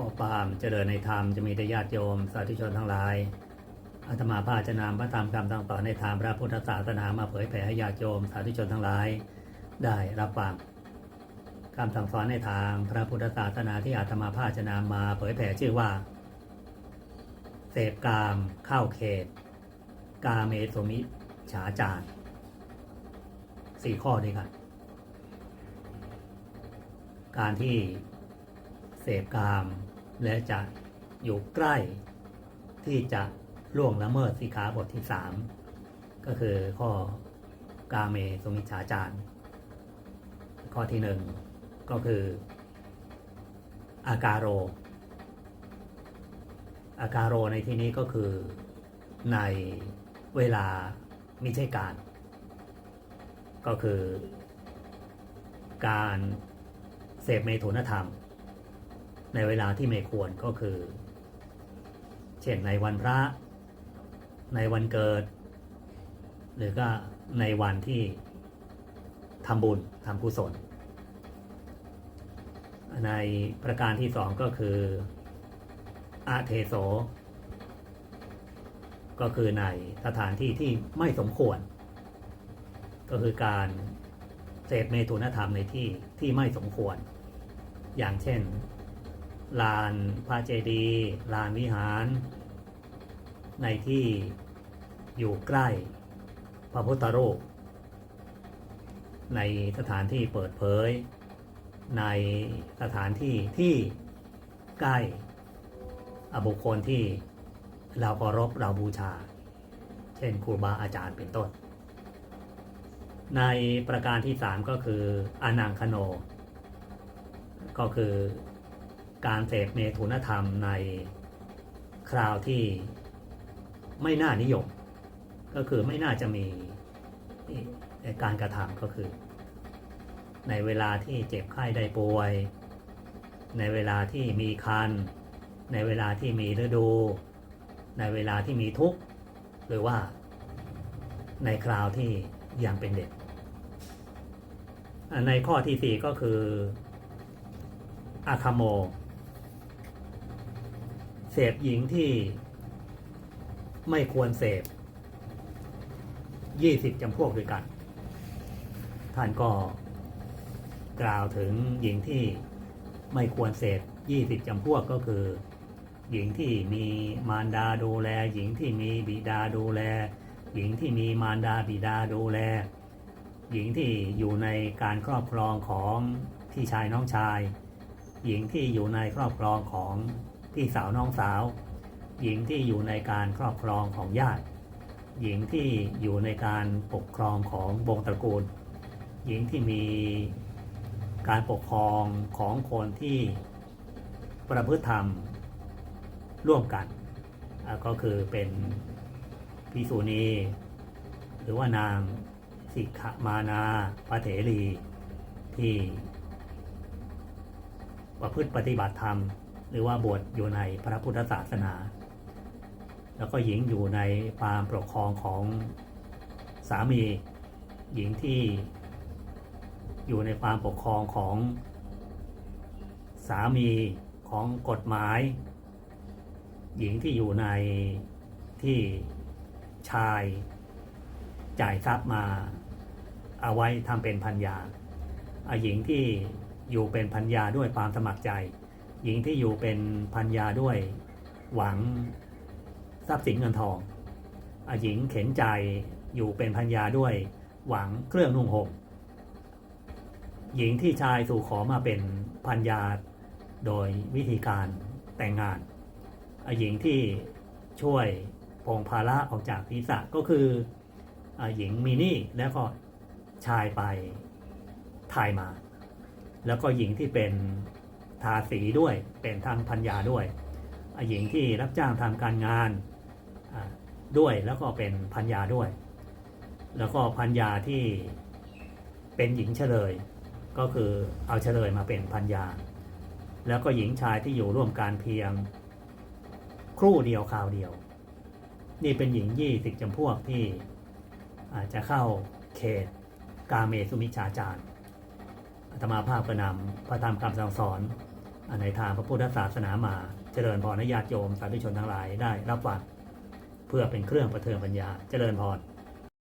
อความเจริญในธรรมจะมีแต่ญาติโยม สาธุชนทั้งหลายอาตมาภาจะนำพระธรรมคำต่างๆในทางพระพุทธศาสนามาเผยแผ่ให้ญาติโยม สาธุชนทั้งหลาย ได้รับฟังคำสั่งสอนในทางพระพุทธศาสนาที่อาตมาภาจะนำมาเผยแผ่ชื่อว่า เสพกามเข้าเขต กาเมสมิฉาจารสี่ข้อด้วยกันการที่เสพกาม และจะอยู่ใกล้ที่จะล่วงละเมิดสิกขาบทที่สามก็คือข้อกาเมสุมิจฉาจารข้อที่หนึ่งก็คืออาการโร อาการโรในที่นี้ก็คือในเวลาไม่ใช่การ ก็คือการเสพเมถุนธรรม ในเวลาที่ไม่ควรก็คือ เช่นในวันพระ ในวันเกิด หรือก็ในวันที่ทำบุญทำกุศล ในประการที่สองก็คืออาเทโส ก็คือในสถานที่ที่ไม่สมควร ก็คือการเสพเมตุนธรรมในที่ที่ไม่สมควร อย่างเช่น ลานพระเจดีย์ลานวิหาร ในที่อยู่ใกล้พระพุทธรูป ในสถานที่เปิดเผย ในสถานที่ที่ใกล้อบุคคลที่เราเคารพเราบูชา เช่นครูบาอาจารย์เป็นต้น ในประการที่สามก็คืออนังคโน ก็คือ การเสพเมถุนธรรมในคราวที่ไม่น่านิยม ก็คือไม่น่าจะมีการกระทำก็คือ ในเวลาที่เจ็บไข้ได้ป่วย ในเวลาที่มีคัน ในเวลาที่มีฤดู ในเวลาที่มีทุกข์ หรือว่าในคราวที่ยังเป็นเด็ก ในข้อที่สี่ก็คืออาคาโม เสพหญิงที่ไม่ควรเสพ20จำพวกด้วยกัน ท่านก็กล่าวถึงหญิงที่ไม่ควรเสพ20จำพวกก็คือ หญิงที่มีมารดาดูแล หญิงที่มีบิดาดูแล หญิงที่มีมารดาบิดาดูแล หญิงที่อยู่ในการครอบครองของพี่ชายน้องชาย หญิงที่อยู่ในครอบครองของ พี่สาวน้องสาว หญิงที่อยู่ในการครอบครองของญาติ หญิงที่อยู่ในการปกครองของวงตระกูล หญิงที่มีการปกครองของคนที่ประพฤติธรรมร่วมกัน ก็คือเป็นพิสูณีหรือว่านางสิกขมานาพระเถรีที่ประพฤติปฏิบัติธรรม หรือว่าบวชอยู่ในพระพุทธศาสนา แล้วก็หญิงอยู่ในความปกครองของสามี หญิงที่อยู่ในความปกครองของสามีของกฎหมาย หญิงที่อยู่ในที่ชายจ่ายทรัพย์มาเอาไว้ทำเป็นพันยาอะหญิงที่อยู่เป็นพันยาด้วยความสมัครใจ หญิงที่อยู่เป็นพันยาด้วยหวังทรัพย์สินเงินทองอหญิงเข็นใจอยู่เป็นพันยาด้วย หวังเครื่องนุ่งห่มหญิงที่ชายสู่ขอมาเป็นพันยาโดยวิธีการแต่งงานอหญิงที่ช่วยปองภาระออกจากศีรษะก็คืออหญิงมีนี้แล้วก็ชายไปถ่ายมา แล้วก็หญิงที่เป็น ทาสีด้วยเป็นทางพัญญาด้วยหญิงที่รับจ้างทำการงานด้วยแล้วก็เป็นพัญญาด้วย แล้วก็พัญญาที่เป็นหญิงเฉลย ก็คือเอาเฉลยมาเป็นพัญญา แล้วก็หญิงชายที่อยู่ร่วมการเพียงครู่เดียวคราวเดียว นี่เป็นหญิงยี่สิบจำพวกที่อาจจะเข้าเขตกาเมสุมิชาจารอาตมาภาพก็นำพระธรรมคำสั่งสอน ในทางพระพุทธศาสนามาเจริญพรญาติโยมสาธุชนทั้งหลายได้รับฟังเพื่อเป็นเครื่องประเทิงปัญญาเจริญพร